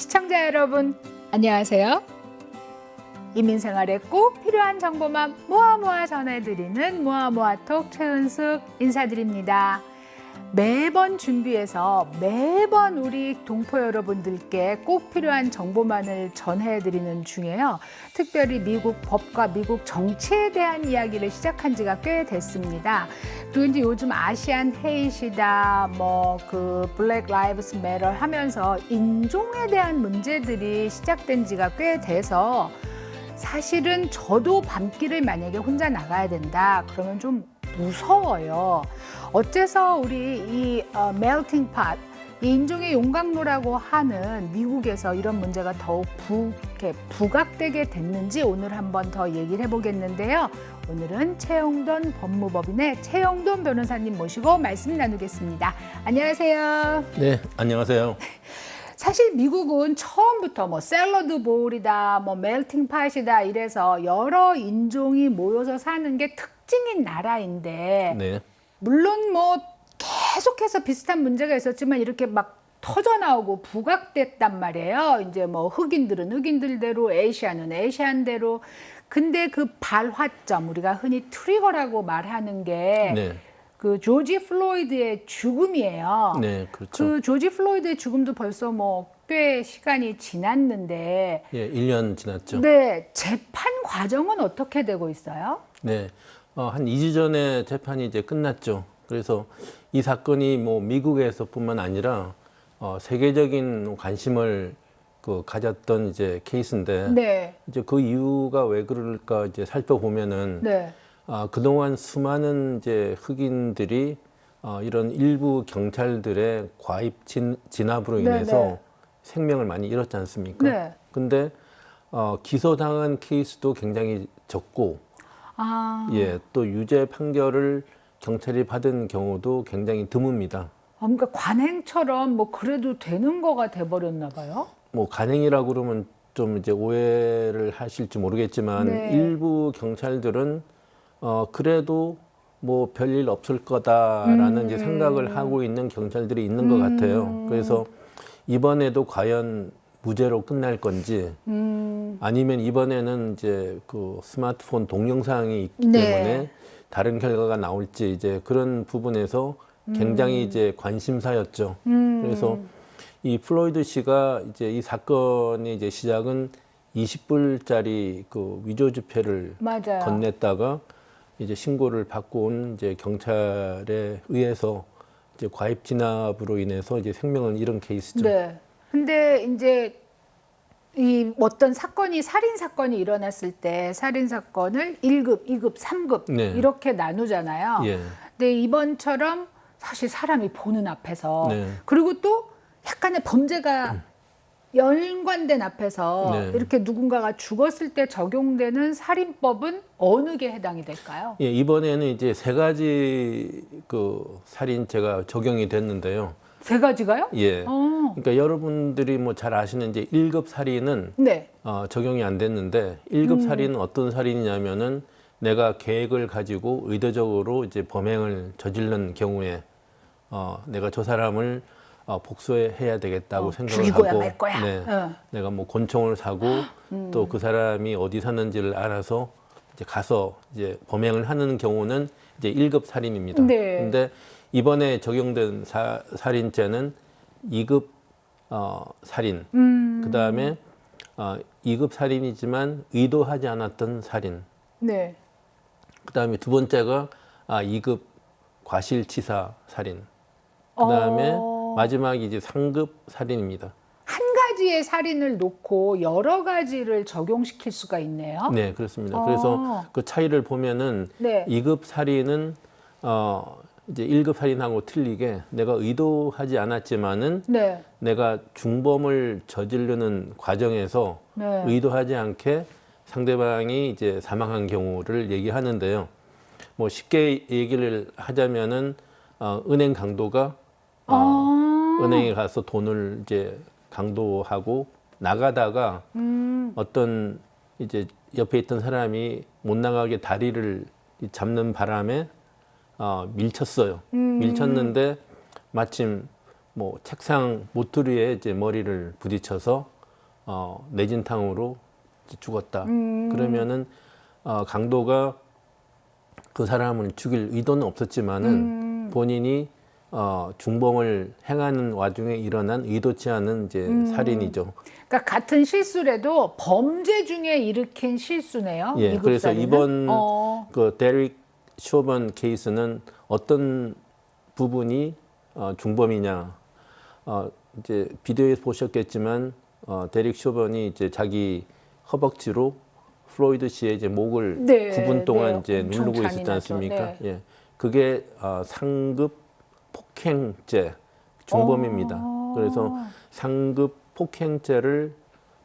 시청자 여러분, 안녕하세요. 이민생활에 꼭 필요한 정보만 모아 모아 전해드리는 모아 모아톡 최은숙 인사드립니다. 매번 준비해서 매번 우리 동포 여러분들께 꼭 필요한 정보만을 전해드리는 중에요. 특별히 미국 법과 미국 정치에 대한 이야기를 시작한 지가 꽤 됐습니다. 또 이제 요즘 아시안 헤이시다, 뭐 그 블랙 라이브스 매터 하면서 인종에 대한 문제들이 시작된 지가 꽤 돼서 사실은 저도 밤길을 만약에 혼자 나가야 된다 그러면 좀 무서워요. 어째서 우리 이 어, 멜팅 팟, 이 인종의 용광로라고 하는 미국에서 이런 문제가 더욱 부, 부각되게 됐는지 오늘 한번 더 얘기를 해보겠는데요. 오늘은 최영돈 법무법인의 최영돈 변호사님 모시고 말씀 나누겠습니다. 안녕하세요. 네, 안녕하세요. 사실 미국은 처음부터 뭐 샐러드 볼이다, 뭐 멜팅 팟이다 이래서 여러 인종이 모여서 사는 게 특징인 나라인데 네, 물론 뭐 계속해서 비슷한 문제가 있었지만 이렇게 막 터져 나오고 부각됐단 말이에요. 이제 뭐 흑인들은 흑인들대로, 에이시안은 에이시안대로. 근데 그 발화점 우리가 흔히 트리거라고 말하는 게 네, 그 조지 플로이드의 죽음이에요. 네, 그렇죠. 그 조지 플로이드의 죽음도 벌써 뭐 꽤 시간이 지났는데 예, 1년 지났죠. 네 재판 과정은 어떻게 되고 있어요? 네, 어, 한 2주 전에 재판이 이제 끝났죠. 그래서 이 사건이 뭐 미국에서뿐만 아니라 어, 세계적인 관심을 그 가졌던 이제 케이스인데 네, 이제 그 이유가 왜 그럴까 이제 살펴보면은 네, 아, 그동안 수많은 이제 흑인들이 어, 이런 일부 경찰들의 과입 진, 진압으로 네, 인해서 네. 생명을 많이 잃었지 않습니까? 네. 근데 어, 기소당한 케이스도 굉장히 적고, 아, 예, 또 유죄 판결을 경찰이 받은 경우도 굉장히 드뭅니다. 그러니까 관행처럼 뭐 그래도 되는 거가 돼버렸나 봐요. 뭐 간행이라고 그러면 좀 이제 오해를 하실지 모르겠지만 네. 일부 경찰들은 어 그래도 뭐 별일 없을 거다라는 음. 이제 생각을 하고 있는 경찰들이 있는 것 같아요. 그래서 이번에도 과연 무죄로 끝날 건지 음, 아니면 이번에는 이제 그 스마트폰 동영상이 있기 네. 때문에 다른 결과가 나올지 이제 그런 부분에서 굉장히 이제 관심사였죠. 음, 그래서 이 플로이드 씨가 이제 이 사건의 이제 시작은 20불짜리 그 위조 지폐를 맞아요. 건넸다가 이제 신고를 받고 온 이제 경찰에 의해서 이제 과입 진압으로 인해서 이제 생명을 잃은 케이스죠. 네. 근데 이제 이 어떤 사건이 살인 사건이 일어났을 때 살인 사건을 1급, 2급, 3급 네. 이렇게 나누잖아요. 예. 근데 이번처럼 사실 사람이 보는 앞에서 네. 그리고 또 약간의 범죄가 연관된 앞에서 네. 이렇게 누군가가 죽었을 때 적용되는 살인법은 어느 게 해당이 될까요? 예, 이번에는 이제 세 가지 그 살인죄가 적용이 됐는데요. 세 가지가요? 예. 어. 그러니까 여러분들이 뭐 잘 아시는 이제 1급 살인은 네. 어, 적용이 안 됐는데 1급 살인은 어떤 살인이냐면은 내가 계획을 가지고 의도적으로 이제 범행을 저지른 경우에 어, 내가 저 사람을 어, 복수해야 되겠다고 어, 생각을 죽이고야 하고 말 거야. 네, 어. 내가 뭐 권총을 사고 음. 또그 사람이 어디 사는지를 알아서 이제 가서 이제 범행을 하는 경우는 이제 1급 살인입니다. 네. 근데 이번에 적용된 사, 살인죄는 2급 어, 살인, 음. 그 다음에 어, 2급 살인이지만 의도하지 않았던 살인. 네. 그 다음에 두 번째가 아, 2급 과실치사 살인. 그 다음에 어. 마지막이 이제 상급 살인입니다. 한 가지의 살인을 놓고 여러 가지를 적용시킬 수가 있네요. 네, 그렇습니다. 어. 그래서 그 차이를 보면은 네. 2급 살인은 어, 이제 1급 살인하고 틀리게 내가 의도하지 않았지만은 네. 내가 중범을 저지르는 과정에서 네. 의도하지 않게 상대방이 이제 사망한 경우를 얘기하는데요. 뭐 쉽게 얘기를 하자면은 어, 은행 강도가 어, 아. 은행에 가서 돈을 이제 강도하고 나가다가 음. 어떤 이제 옆에 있던 사람이 못 나가게 다리를 잡는 바람에 어, 밀쳤어요. 음. 밀쳤는데 마침 뭐 책상 모퉁이에 이제 머리를 부딪혀서 어, 내진탕으로 죽었다. 그러면은 어, 강도가 그 사람을 죽일 의도는 없었지만은 본인이 어, 중범을 행하는 와중에 일어난 의도치 않은 이제 살인이죠. 그러니까 같은 실수라도 범죄 중에 일으킨 실수네요. 예, 그래서. 이번 어. 그 데릭 쇼번 케이스는 어떤 부분이 어, 중범이냐? 어, 이제 비디오에서 보셨겠지만 어, 데릭 쇼번이 이제 자기 허벅지로 플로이드 씨의 이제 목을 네, 9분 동안 네, 이제 엄청 누르고 있었지 잔인하죠. 않습니까? 네. 예, 그게 어, 상급 폭행죄 중범입니다. 어. 그래서 상급 폭행죄를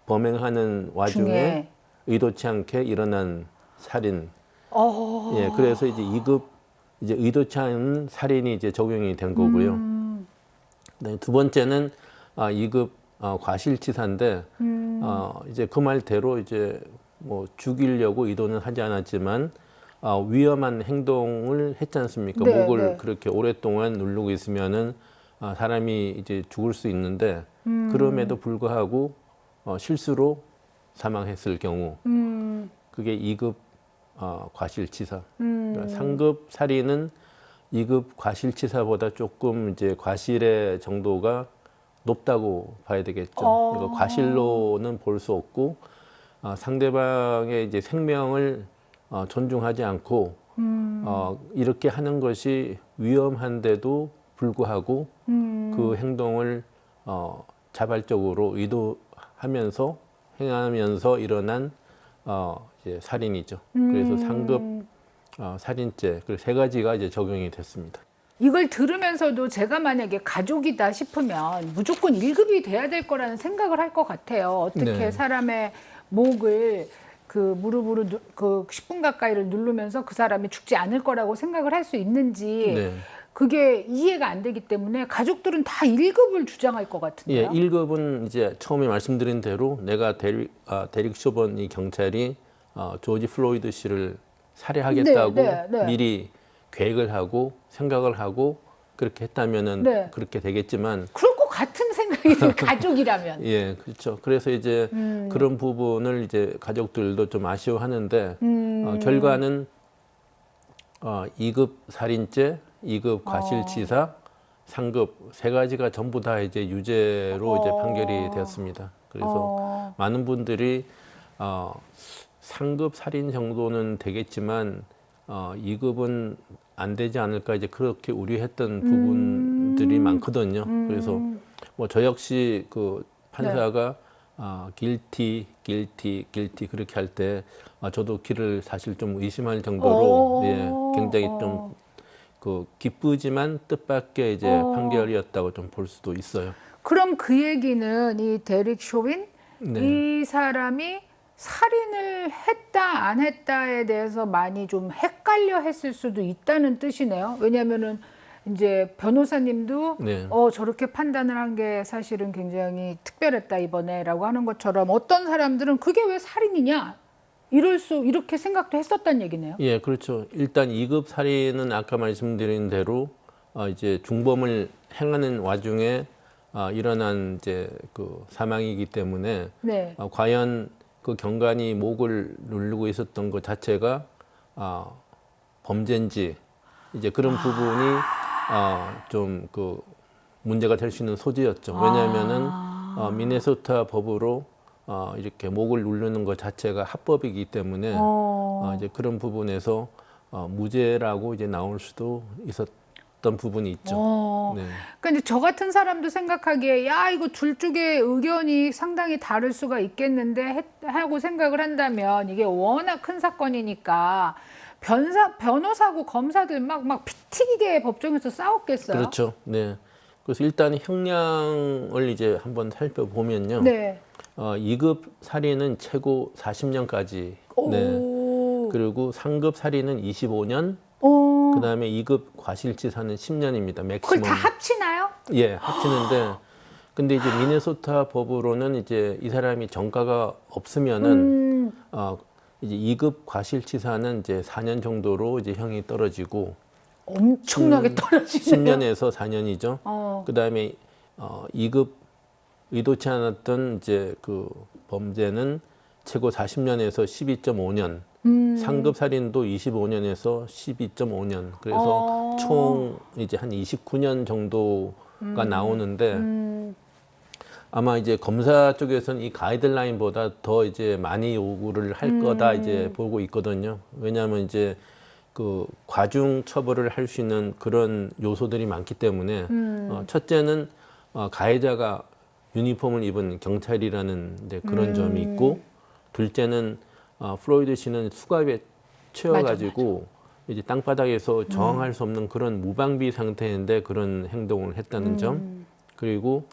범행하는 와중에 중에. 의도치 않게 일어난 살인. 어. 예, 그래서 이제 2급 이제 의도치 않은 살인이 이제 적용이 된 거고요. 음. 그다음에 두 번째는 아, 2급 어, 과실치사인데 음. 어, 이제 그 말대로 이제 뭐 죽이려고 의도는 하지 않았지만 어, 위험한 행동을 했지 않습니까? 네, 목을 네. 그렇게 오랫동안 누르고 있으면은 아, 사람이 이제 죽을 수 있는데 음. 그럼에도 불구하고 어, 실수로 사망했을 경우 음. 그게 2급 어, 과실치사. 음. 그러니까 상급 살인은 2급 과실치사보다 조금 이제 과실의 정도가 높다고 봐야 되겠죠. 어. 그러니까 과실로는 볼 수 없고 어, 상대방의 이제 생명을 어, 존중하지 않고 음. 어, 이렇게 하는 것이 위험한데도 불구하고 음. 그 행동을 어, 자발적으로 의도하면서 행하면서 일어난 어, 이제 살인이죠. 그래서 음. 상급 어, 살인죄 그리고 세 가지가 이제 적용이 됐습니다. 이걸 들으면서도 제가 만약에 가족이다 싶으면 무조건 1급이 돼야 될 거라는 생각을 할 것 같아요. 어떻게 네. 사람의 목을 그 무릎으로 누, 그 10분 가까이를 누르면서 그 사람이 죽지 않을 거라고 생각을 할 수 있는지 네. 그게 이해가 안 되기 때문에 가족들은 다 1급을 주장할 것 예, 같은데요. 1급은 이제 처음에 말씀드린 대로 내가 데릭, 아, 데릭 쇼번 이 경찰이 어, 조지 플로이드 씨를 살해하겠다고 네, 네, 네. 미리 계획을 하고 생각을 하고 그렇게 했다면은 네. 그렇게 되겠지만 것 같은 생각이 들 가족이라면. 예, 그렇죠. 그래서 이제 음. 그런 부분을 이제 가족들도 좀 아쉬워하는데 음. 어, 결과는 어, 2급 살인죄, 2급 과실치사, 상급 세 가지가 전부 다 이제 유죄로 이제 어. 판결이 되었습니다. 그래서 어. 많은 분들이 어, 상급 살인 정도는 되겠지만 어, 2급은 안 되지 않을까 이제 그렇게 우려했던 부분들이 많거든요. 그래서 뭐 저 역시 그 판사가 아, 길티, 길티, 길티 그렇게 할 때 아, 저도 길을 사실 좀 의심할 정도로 오. 예, 굉장히 어. 좀그 기쁘지만 뜻밖의 이제 어. 판결이었다고 좀 볼 수도 있어요. 그럼 그 얘기는 이 데릭 쇼윈 네. 이 사람이 살인을 했다 안 했다에 대해서 많이 좀 헷갈려 했을 수도 있다는 뜻이네요. 왜냐하면은 이제 변호사님도 네. 어 저렇게 판단을 한 게 사실은 굉장히 특별했다 이번에라고 하는 것처럼 어떤 사람들은 그게 왜 살인이냐 이럴 수 이렇게 생각도 했었단 얘기네요. 예, 그렇죠. 일단 2급 살인은 아까 말씀드린 대로 어, 이제 중범을 행하는 와중에 어, 일어난 이제 그 사망이기 때문에 네. 어, 과연 그 경관이 목을 누르고 있었던 것 자체가 어, 범죄인지 이제 그런 부분이 어, 좀그 문제가 될 수 있는 소지였죠. 왜냐하면은 어, 미네소타 법으로 어, 이렇게 목을 누르는 것 자체가 합법이기 때문에 어. 어, 이제 그런 부분에서 어, 무죄라고 이제 나올 수도 있었던 부분이 있죠. 어. 네. 그러니까 이제 저 같은 사람도 생각하기에 야 이거 둘 쪽의 의견이 상당히 다를 수가 있겠는데 했- 하고 생각을 한다면 이게 워낙 큰 사건이니까 변사 변호사고 검사들 막 막 피튀기게 법정에서 싸웠겠어요. 그렇죠. 네. 그래서 일단 형량을 이제 한번 살펴보면요. 네. 어, 2급 살인은 최고 40년까지. 네. 오. 그리고 상급 살인은 25년. 오. 그다음에 2급 과실치사는 10년입니다. 그걸 맥시멈. 다 합치나요? 예, 합치는데 근데 이제 미네소타 법으로는 이제 이 사람이 전과가 없으면은 음. 어, 이제 2급 과실치사는 이제 4년 정도로 이제 형이 떨어지고 엄청나게 떨어지네요. 10년에서 4년이죠. 어. 그다음에 어, 2급 의도치 않았던 이제 그 범죄는 최고 40년에서 12.5년, 음. 상급 살인도 25년에서 12.5년. 그래서 어. 총 이제 한 29년 정도가 나오는데 음. 아마 이제 검사 쪽에서는 이 가이드라인보다 더 이제 많이 요구를 할 거다 음. 이제 보고 있거든요. 왜냐하면 이제 그 과중 처벌을 할 수 있는 그런 요소들이 많기 때문에 음. 어, 첫째는 어, 가해자가 유니폼을 입은 경찰이라는 이제 그런 음. 점이 있고 둘째는 어, 플로이드 씨는 수갑에 채워가지고 이제 땅바닥에서 저항할 수 없는 그런 무방비 상태인데 그런 행동을 했다는 점 음. 그리고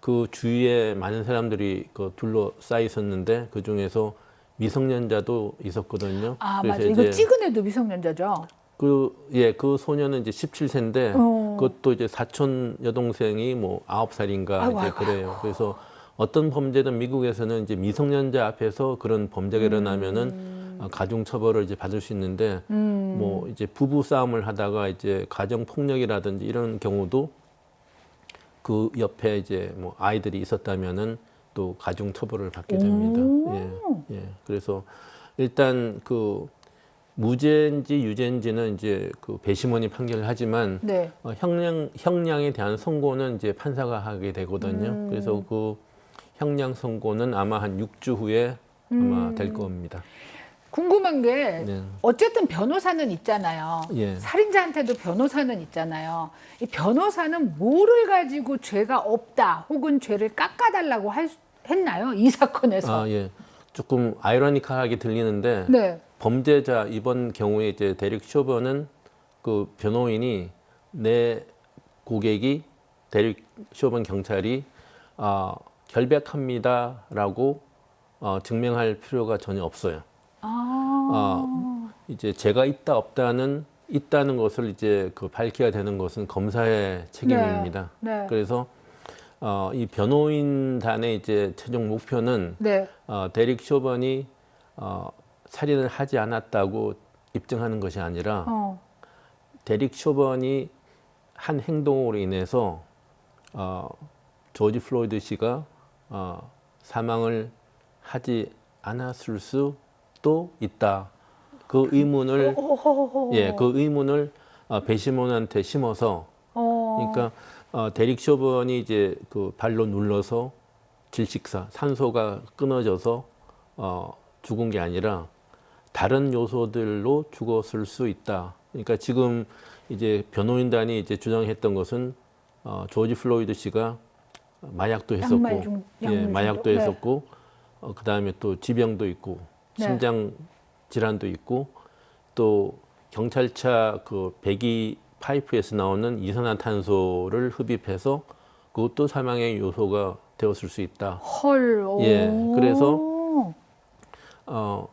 그 주위에 많은 사람들이 그 둘러싸여 있었는데 그 중에서 미성년자도 있었거든요. 아, 맞아. 이거 찍은 애도 미성년자죠? 그, 예, 그 소녀는 이제 17세인데 어. 그것도 이제 사촌 여동생이 뭐 아홉 살인가 아이고, 이제 아이고, 그래요. 그래서 어떤 범죄든 미국에서는 이제 미성년자 앞에서 그런 범죄가 일어나면은 어, 가중 처벌을 이제 받을 수 있는데 음. 뭐 이제 부부 싸움을 하다가 이제 가정 폭력이라든지 이런 경우도 그 옆에 이제 뭐 아이들이 있었다면은 또 가중 처벌을 받게 됩니다. 오. 예, 예. 그래서 일단 그 무죄인지 유죄인지는 이제 그 배심원이 판결을 하지만 네. 어, 형량 형량에 대한 선고는 이제 판사가 하게 되거든요. 음. 그래서 그 형량 선고는 아마 한 6주 후에 아마 될 겁니다. 궁금한 게 네. 어쨌든 변호사는 있잖아요. 예. 살인자한테도 변호사는 있잖아요. 이 변호사는 뭐를 가지고 죄가 없다 혹은 죄를 깎아달라고 할, 수- 했나요? 이 사건에서. 아, 예. 조금 아이러니컬하게 들리는데 네. 범죄자 이번 경우에 이제 데릭 쇼버는 그 변호인이 내 고객이 데릭 쇼번 경찰이 아, 결백합니다라고 어, 증명할 필요가 전혀 없어요. 아. 아, 이제 제가 있다 없다는 있다는 것을 이제 그 밝혀야 되는 것은 검사의 책임입니다. 네. 그래서 어, 이 변호인단의 이제 최종 목표는 네. 어, 데릭 쇼번이 어, 살인을 하지 않았다고 입증하는 것이 아니라 어. 데릭 쇼번이 한 행동으로 인해서 어, 조지 플로이드 씨가 어, 사망을 하지 않았을 수 도 있다. 그 의문을 호호호. 예, 그 의문을 어, 배심원한테 심어서 어. 그러니까 어, 데릭 쇼번이 이제 그 발로 눌러서 질식사 산소가 끊어져서 어, 죽은 게 아니라 다른 요소들로 죽었을 수 있다. 그러니까 지금 이제 변호인단이 이제 주장했던 것은 어, 조지 플로이드 씨가 마약도 했었고, 중- 예, 마약도. 네. 했었고, 어, 그 다음에 또 지병도 있고, 네. 심장 질환도 있고, 또 경찰차 그 배기 파이프에서 나오는 이산화탄소를 흡입해서 그것도 사망의 요소가 되었을 수 있다. 헐. 오. 예, 그래서 어,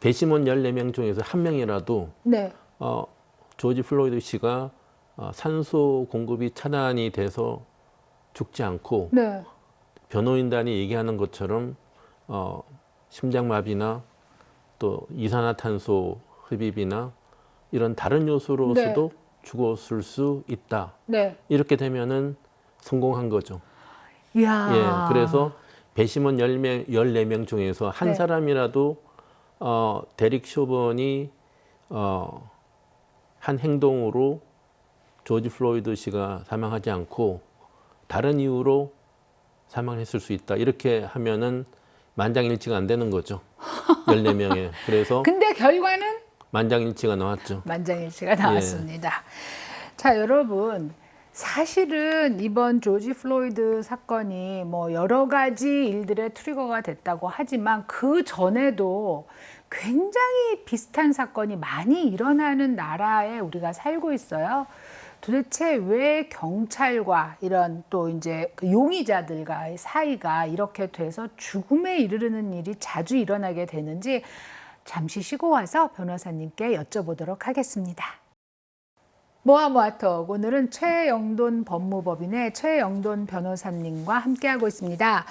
배심원 14명 중에서 한 명이라도 네. 어, 조지 플로이드 씨가 어, 산소 공급이 차단이 돼서 죽지 않고 네. 변호인단이 얘기하는 것처럼 어, 심장마비나 또 이산화탄소 흡입이나 이런 다른 요소로서도 죽었을 수 있다. 네. 이렇게 되면은 성공한 거죠. 이야. 예, 그래서 배심원 10명, 14명 중에서 한 네. 사람이라도 어, 데릭 쇼번이 어, 한 행동으로 조지 플로이드 씨가 사망하지 않고 다른 이유로 사망했을 수 있다. 이렇게 하면은 만장일치가 안 되는 거죠. 14명에. 그래서 근데 결과는 만장일치가 나왔죠. 만장일치가 나왔습니다. 자, 여러분. 사실은 이번 조지 플로이드 사건이 뭐 여러 가지 일들의 트리거가 됐다고 하지만 그 전에도 굉장히 비슷한 사건이 많이 일어나는 나라에 우리가 살고 있어요. 도대체 왜 경찰과 이런 또 이제 그 용의자들과의 사이가 이렇게 돼서 죽음에 이르르는 일이 자주 일어나게 되는지 잠시 쉬고 와서 변호사님께 여쭤보도록 하겠습니다. 모아모아톡 오늘은 최영돈 법무법인의 최영돈 변호사님과 함께하고 있습니다.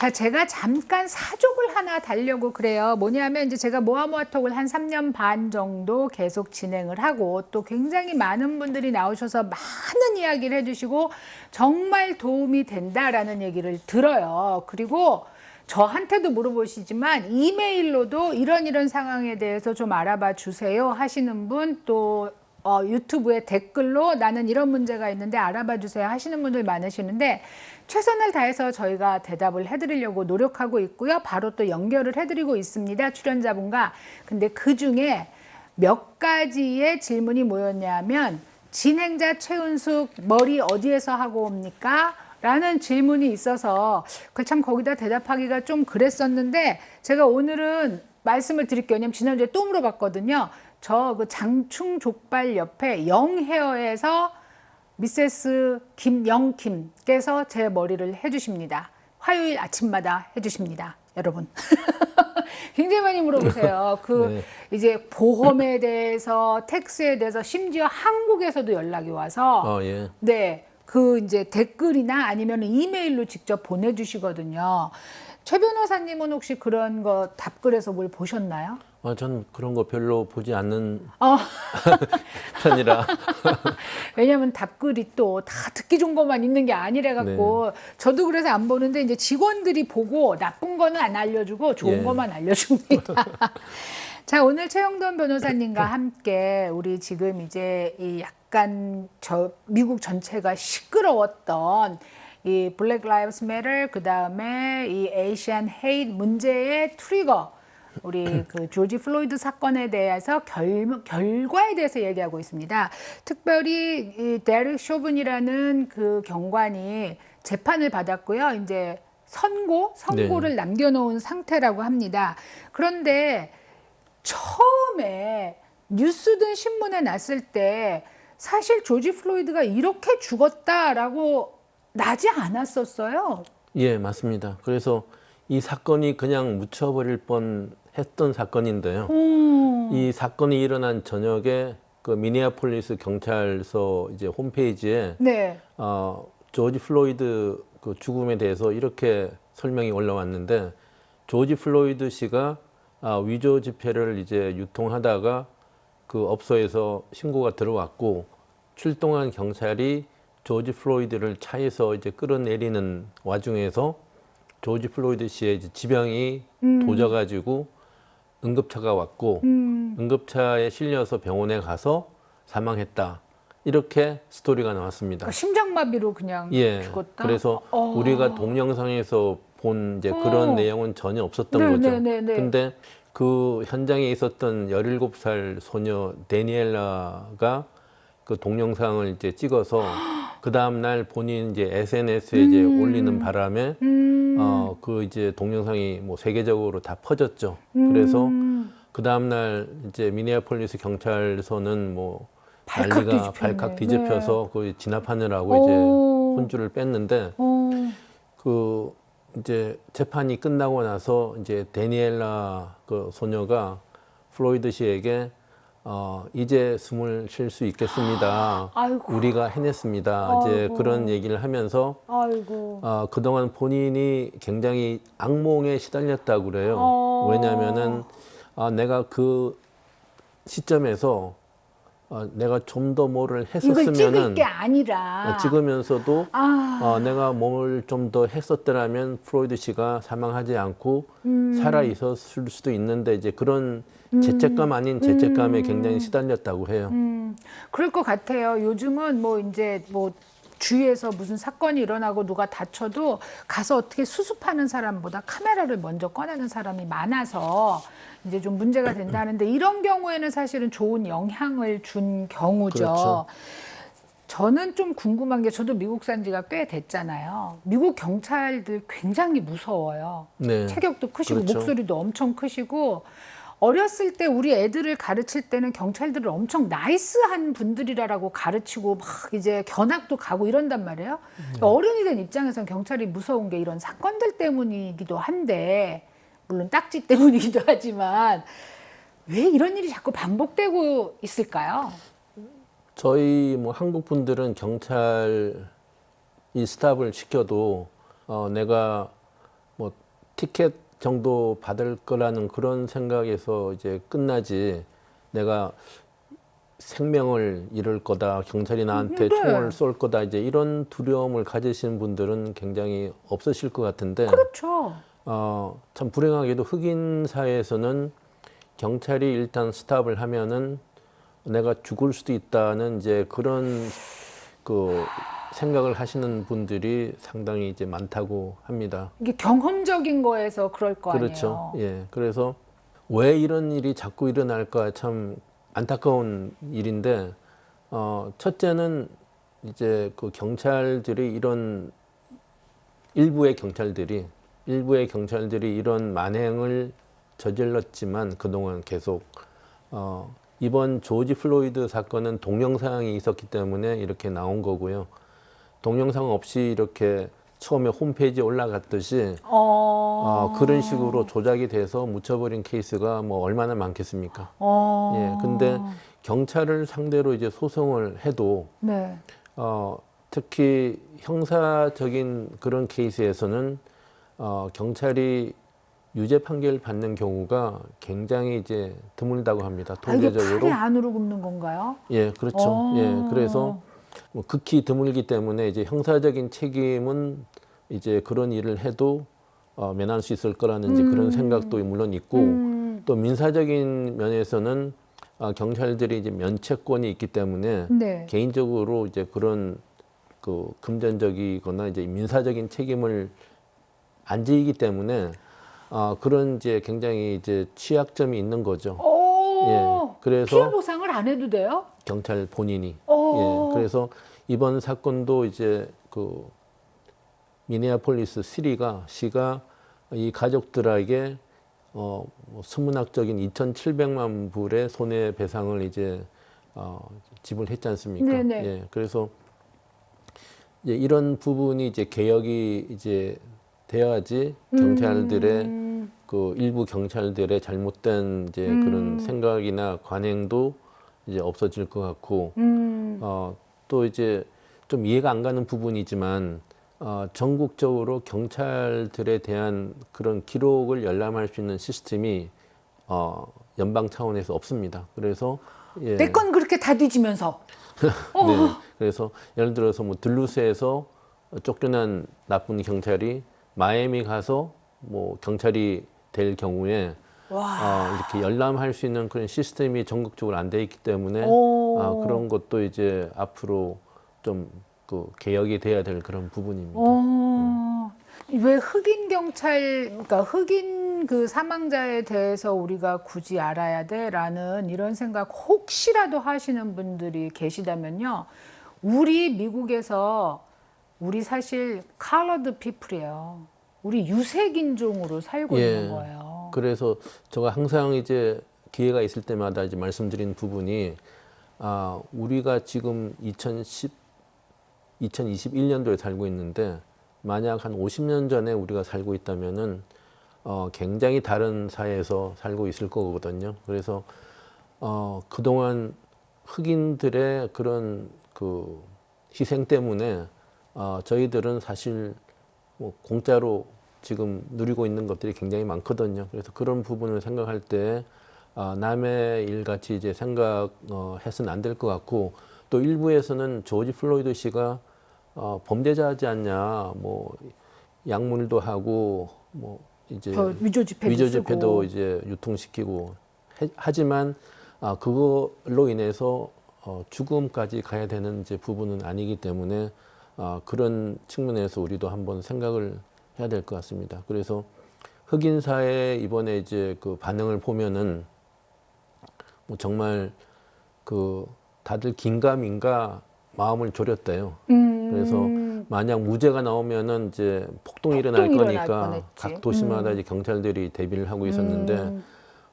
자, 제가 잠깐 사족을 하나 달려고 그래요. 뭐냐면 이제 제가 모아모아톡을 한 3년 반 정도 계속 진행을 하고 또 굉장히 많은 분들이 나오셔서 많은 이야기를 해주시고 정말 도움이 된다라는 얘기를 들어요. 그리고 저한테도 물어보시지만 이메일로도 이런 이런 상황에 대해서 좀 알아봐 주세요 하시는 분 또 어, 유튜브에 댓글로 나는 이런 문제가 있는데 알아봐 주세요 하시는 분들 많으시는데 최선을 다해서 저희가 대답을 해드리려고 노력하고 있고요. 바로 또 연결을 해드리고 있습니다. 출연자분과. 근데 그 중에 몇 가지의 질문이 뭐였냐면 진행자 최은숙 머리 어디에서 하고 옵니까? 라는 질문이 있어서 그 참 거기다 대답하기가 좀 그랬었는데 제가 오늘은 말씀을 드릴게요. 왜냐면 지난주에 또 물어봤거든요. 저 그 장충 족발 옆에 영헤어에서 미세스 김영킴께서 제 머리를 해주십니다. 화요일 아침마다 해주십니다. 여러분. 굉장히 많이 물어보세요. 그 네. 이제 보험에 대해서 텍스에 대해서 심지어 한국에서도 연락이 와서 어, 예. 네. 그 이제 댓글이나 아니면 이메일로 직접 보내주시거든요. 최 변호사님은 혹시 그런 거 답글에서 뭘 보셨나요? 아, 전 그런 거 별로 보지 않는 어, 편이라. 왜냐면 답글이 또 다 듣기 좋은 것만 있는 게 아니래 갖고 저도 그래서 안 보는데 이제 직원들이 보고 나쁜 거는 안 알려주고 좋은 예. 것만 알려줍니다. 자 오늘 최영돈 변호사님과 함께 우리 지금 이제 이 약간 저 미국 전체가 시끄러웠던 이 블랙 라이브스 매터 그 다음에 이 에이시안 헤이트 문제의 트리거 우리 그 조지 플로이드 사건에 대해서 결, 결과에 대해서 얘기하고 있습니다. 특별히 이 데릭 쇼븐이라는 그 경관이 재판을 받았고요. 이제 선고, 선고를 남겨놓은 상태라고 합니다. 그런데 처음에 뉴스든 신문에 났을 때 사실 조지 플로이드가 이렇게 죽었다라고 나지 않았었어요. 예, 맞습니다. 그래서 이 사건이 그냥 묻혀버릴 뻔 했던 사건인데요. 음. 이 사건이 일어난 저녁에 그 미니아폴리스 경찰서 이제 홈페이지에 네. 어, 조지 플로이드 그 죽음에 대해서 이렇게 설명이 올라왔는데 조지 플로이드 씨가 아, 위조 지폐를 이제 유통하다가 그 업소에서 신고가 들어왔고 출동한 경찰이 조지 플로이드를 차에서 이제 끌어내리는 와중에서 조지 플로이드 씨의 지병이 도져가지고 응급차가 왔고 음. 응급차에 실려서 병원에 가서 사망했다. 이렇게 스토리가 나왔습니다. 그러니까 심장마비로 그냥 예. 죽었다. 그래서 어. 우리가 동영상에서 본 이제 그런 어. 내용은 전혀 없었던 네, 거죠. 네, 네, 네. 근데 그 현장에 있었던 17살 소녀 데니엘라가 그 동영상을 이제 찍어서 그 다음 날 본인 이제 SNS에 이제 올리는 바람에 음. 어 그 이제 동영상이 뭐 세계적으로 다 퍼졌죠. 그래서 음. 그 다음 날 이제 미니아폴리스 경찰서는 뭐 발칵 난리가 뒤집혔네. 발칵 뒤집혀서 그 진압하느라고 오. 이제 혼주를 뺐는데 어. 그 이제 재판이 끝나고 나서 이제 데니엘라 그 소녀가 플로이드 씨에게 어 이제 숨을 쉴 수 있겠습니다. 아이고. 우리가 해냈습니다. 이제 아이고. 그런 얘기를 하면서 아이고. 어, 그동안 본인이 굉장히 악몽에 시달렸다고 그래요. 어. 왜냐면은 아, 내가 그 시점에서 어, 내가 좀 더 뭐를 이걸 찍을 했었으면은 게 아니라. 어, 찍으면서도 아. 어, 내가 뭘 좀 더 했었더라면 프로이드 씨가 사망하지 않고 음. 살아 있었을 수도 있는데 이제 그런 죄책감 아닌 죄책감에 굉장히 시달렸다고 해요. 음, 그럴 것 같아요. 요즘은 뭐 이제 뭐 주위에서 무슨 사건이 일어나고 누가 다쳐도 가서 어떻게 수습하는 사람보다 카메라를 먼저 꺼내는 사람이 많아서 이제 좀 문제가 된다는데 이런 경우에는 사실은 좋은 영향을 준 경우죠. 그렇죠. 저는 좀 궁금한 게 저도 미국 산 지가 꽤 됐잖아요. 미국 경찰들 굉장히 무서워요. 네. 체격도 크시고 그렇죠. 목소리도 엄청 크시고 어렸을 때 우리 애들을 가르칠 때는 경찰들을 엄청 나이스한 분들이라고 가르치고 막 이제 견학도 가고 이런단 말이에요. 그러니까 어른이 된 입장에서는 경찰이 무서운 게 이런 사건들 때문이기도 한데 물론 딱지 때문이기도 하지만 왜 이런 일이 자꾸 반복되고 있을까요? 저희 뭐 한국 분들은 경찰 이 스탑을 시켜도 어 내가 뭐 티켓 정도 받을 거라는 그런 생각에서 이제 끝나지 내가 생명을 잃을 거다 경찰이 나한테 네. 총을 쏠 거다 이제 이런 두려움을 가지신 분들은 굉장히 없으실 것 같은데 그렇죠. 어, 참 불행하게도 흑인 사회에서는 경찰이 일단 스탑을 하면은 내가 죽을 수도 있다는 이제 그런 그 생각을 하시는 분들이 상당히 이제 많다고 합니다. 이게 경험적인 거에서 그럴 거 그렇죠. 아니에요. 예. 그래서 왜 이런 일이 자꾸 일어날까 참 안타까운 일인데 어, 첫째는 이제 그 경찰들이 이런 일부의 경찰들이 일부의 경찰들이 이런 만행을 저질렀지만 그동안 계속 어, 이번 조지 플로이드 사건은 동영상이 있었기 때문에 이렇게 나온 거고요. 동영상 없이 이렇게 처음에 홈페이지에 올라갔듯이 어. 아, 그런 식으로 조작이 돼서 묻혀버린 케이스가 뭐 얼마나 많겠습니까? 어. 예, 근데 경찰을 상대로 이제 소송을 해도 네. 어, 특히 형사적인 그런 케이스에서는 어, 경찰이 유죄 판결 받는 경우가 굉장히 이제 드물다고 합니다. 아, 이게 통계적으로. 팔이 안으로 굽는 건가요? 예, 그렇죠. 어. 예, 그래서 뭐 극히 드물기 때문에 이제 형사적인 책임은 이제 그런 일을 해도 어, 면할 수 있을 거라는 이제 그런 생각도 물론 있고 음. 또 민사적인 면에서는 어, 경찰들이 이제 면책권이 있기 때문에 네. 개인적으로 이제 그런 그 금전적이거나 이제 민사적인 책임을 안 지기 때문에 어, 그런 이제 굉장히 이제 취약점이 있는 거죠. 오. 예, 그래서 피해 보상을 안 해도 돼요? 경찰 본인이 오. 예, 그래서 이번 사건도 이제 그 미네아폴리스 시리가 시가 이 가족들에게 어, 뭐 수문학적인 2,700만 불의 손해 배상을 이제 어, 지불했지 않습니까? 네네. 예, 그래서 이제 이런 부분이 이제 개혁이 이제 돼야지 경찰들의 음. 그 일부 경찰들의 잘못된 이제 그런 생각이나 관행도 이제 없어질 것 같고 음. 어, 또 이제 좀 이해가 안 가는 부분이지만 어, 전국적으로 경찰들에 대한 그런 기록을 열람할 수 있는 시스템이 어, 연방 차원에서 없습니다. 그래서 예, 내건 그렇게 다 뒤지면서. 어. 네, 그래서 예를 들어서 뭐 들루스에서 쫓겨난 나쁜 경찰이 마이애미 가서 뭐 경찰이 될 경우에 와. 어, 이렇게 열람할 수 있는 그런 시스템이 전국적으로 안 돼 있기 때문에 오. 아, 그런 것도 이제 앞으로 좀 그 개혁이 돼야 될 그런 부분입니다. 어. 왜 흑인 경찰, 그러니까 흑인 그 사망자에 대해서 우리가 굳이 알아야 돼라는 이런 생각 혹시라도 하시는 분들이 계시다면요. 우리 미국에서 우리 사실 칼러드 피플이에요. 우리 유색 인종으로 살고 예. 있는 거예요. 그래서 제가 항상 이제 기회가 있을 때마다 이제 말씀드린 부분이 아, 우리가 지금 2010 2021년도에 살고 있는데 만약 한 50년 전에 우리가 살고 있다면은 어, 굉장히 다른 사회에서 살고 있을 거거든요. 그래서 어, 그동안 흑인들의 그런 그 희생 때문에 어, 저희들은 사실 뭐 공짜로 지금 누리고 있는 것들이 굉장히 많거든요. 그래서 그런 부분을 생각할 때 아, 남의 일 같이 이제 생각해서는 안될 것 같고 또 일부에서는 조지 플로이드 씨가 어, 범죄자지 않냐, 뭐 약물도 하고 뭐 이제 저 위조 지폐도 위조. 지폐도 이제 유통시키고 해- 하지만 아, 그걸로 인해서 어, 죽음까지 가야 되는 이제 부분은 아니기 때문에 아, 그런 측면에서 우리도 한번 생각을 해야 될 것 같습니다. 그래서 흑인 사회 이번에 이제 그 반응을 보면은 뭐 정말 그 다들 긴가민가 마음을 졸였대요. 음. 그래서 만약 무죄가 나오면은 이제 폭동이 일어날 거니까. 각 도시마다 이제 경찰들이 대비를 하고 있었는데 음.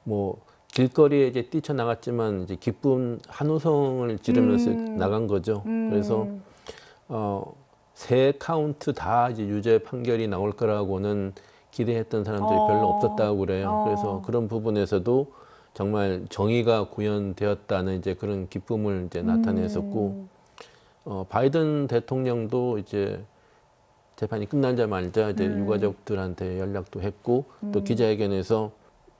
뭐 길거리에 이제 뛰쳐나갔지만 이제 기쁜 한우성을 지르면서 음. 나간 거죠. 그래서 어, 세 카운트 다 이제 유죄 판결이 나올 거라고는 기대했던 사람들이 어. 별로 없었다고 그래요. 어. 그래서 그런 부분에서도 정말 정의가 구현되었다는 이제 그런 기쁨을 이제 나타냈었고 음. 어, 바이든 대통령도 이제 재판이 끝나자마자 이제 음. 유가족들한테 연락도 했고 또 기자회견에서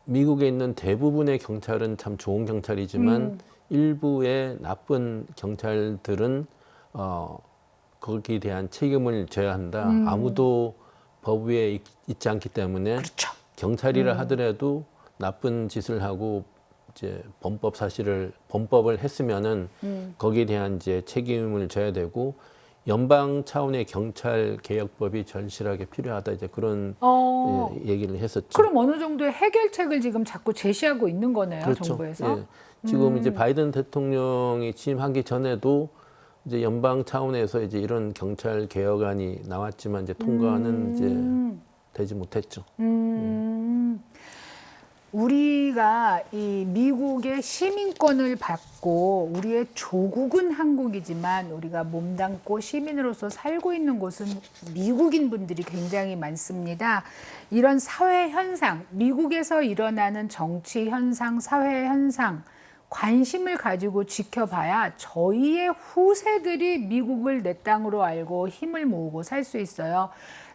미국에 있는 대부분의 경찰은 참 좋은 경찰이지만 음. 일부의 나쁜 경찰들은 어 거기에 대한 책임을 져야 한다. 음. 아무도 법 위에 있, 있지 않기 때문에 그렇죠. 경찰이라 음. 하더라도 나쁜 짓을 하고 이제 범법 사실을 범법을 했으면은 음. 거기에 대한 이제 책임을 져야 되고 연방 차원의 경찰 개혁법이 절실하게 필요하다 이제 그런 어. 예, 얘기를 했었죠. 그럼 어느 정도의 해결책을 지금 자꾸 제시하고 있는 거네요, 정부에서. 예. 지금 음. 이제 바이든 대통령이 취임하기 전에도 이제 연방 차원에서 이제 이런 경찰 개혁안이 나왔지만 이제 통과는 음. 이제 되지 못했죠. 음, 우리가 이 미국의 시민권을 받고 우리의 조국은 한국이지만 우리가 몸담고 시민으로서 살고 있는 곳은 미국인 분들이 굉장히 많습니다. 이런 사회 현상, 미국에서 일어나는 정치 현상, 사회 현상, 관심을 가지고 지켜봐야 저희의 후세들이 미국을 내 땅으로 알고 힘을 모으고 살 수 있어요.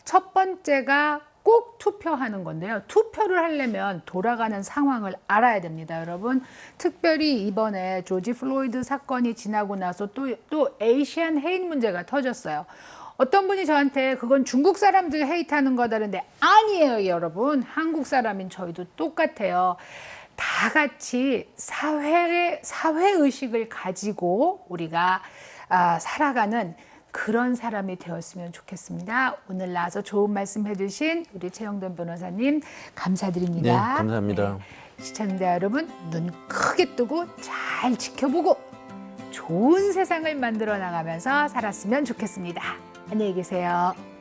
첫 번째가 꼭 투표하는 건데요. 투표를 하려면 돌아가는 상황을 알아야 됩니다, 여러분. 특별히 이번에 조지 플로이드 사건이 지나고 나서 또, 또 에이시안 헤인 문제가 터졌어요. 어떤 분이 저한테 그건 중국 사람들 헤이트하는 거다는데 아니에요, 여러분. 한국 사람인 저희도 똑같아요. 다 같이 사회의 사회 의식을 가지고 우리가 아, 살아가는 그런 사람이 되었으면 좋겠습니다. 오늘 나와서 좋은 말씀 해주신 우리 최영돈 변호사님 감사드립니다. 네, 감사합니다. 네, 시청자 여러분 눈 크게 뜨고 잘 지켜보고 좋은 세상을 만들어 나가면서 살았으면 좋겠습니다. 안녕히 계세요.